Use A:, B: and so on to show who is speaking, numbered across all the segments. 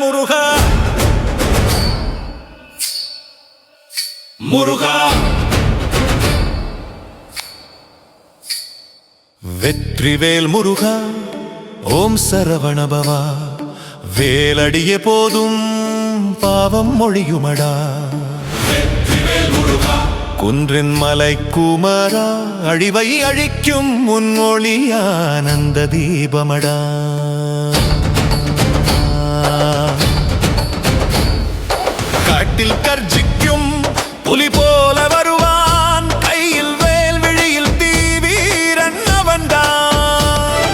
A: முருகா முருகா. வெற்றிவேல் முருகா ஓம் சரவணபவா வேலடிய போதும் பாவம் மொழியுமடா. குன்றின் மலை குமரா அழிவை அழிக்கும் முன்மொழியானந்த தீபமடா. காட்டில் கர்ஜிக்கும் புலி போல வருவான். கையில் வேல் விழியில் தீவீரன் அவன்தான்.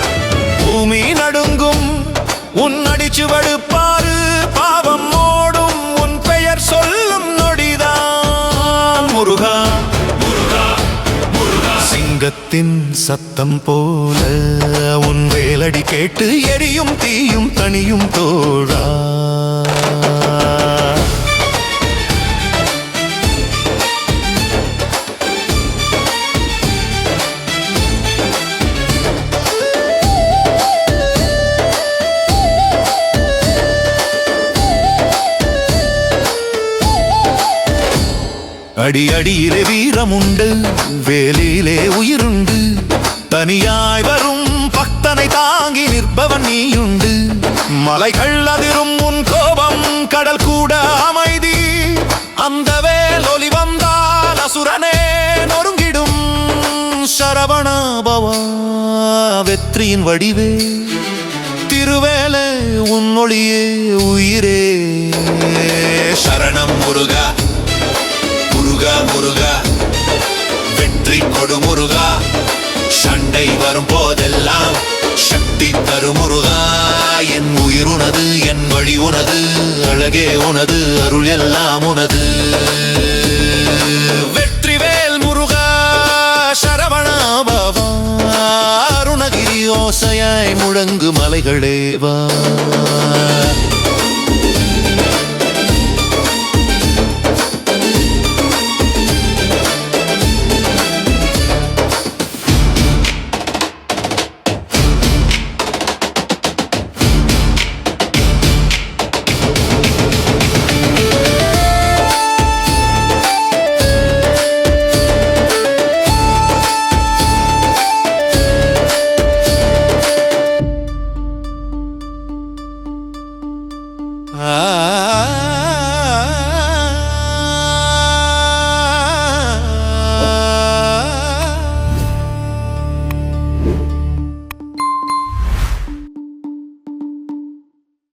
A: பூமி நடுங்கும் உன் அடிச்சு வடுப்பாரு பாவம் ஓடும் உன் பெயர் சொல்லும் நொடிதான். முருகா முருகா முருகா. சிங்கத்தின் சத்தம் போல உன் வேலடி கேட்டு எரியும் தீயும் தனியும் தோழா. அடி அடியிலே வீரமுண்டு வேலிலே உயிருண்டு. தனியாய் வரும் பக்தனை தாங்கி நிற்பவன் நீயுண்டு. மலைகள் அதிரும் உன் கோபம் கடல் கூட அமைதி. அந்த வேல் ஒலி வந்தால் அசுரனே நொறுங்கிடும். சரவணாபவா வெற்றியின் வடிவே. திருவேலே உன்னொழியே உயிரே. சரணம் முருகா முருகா. வெற்றி கொடு முருகா. சண்டை வரும் போதெல்லாம் சக்தி தரும் முருகா. என் உயிர் உனது என் வழி உனது அழகே உனது அருள் எல்லாம் உனது. வெற்றிவேல் முருகா சரவணாபவா. அருணகிரி ஓசையாய் முழங்கு மலைகளே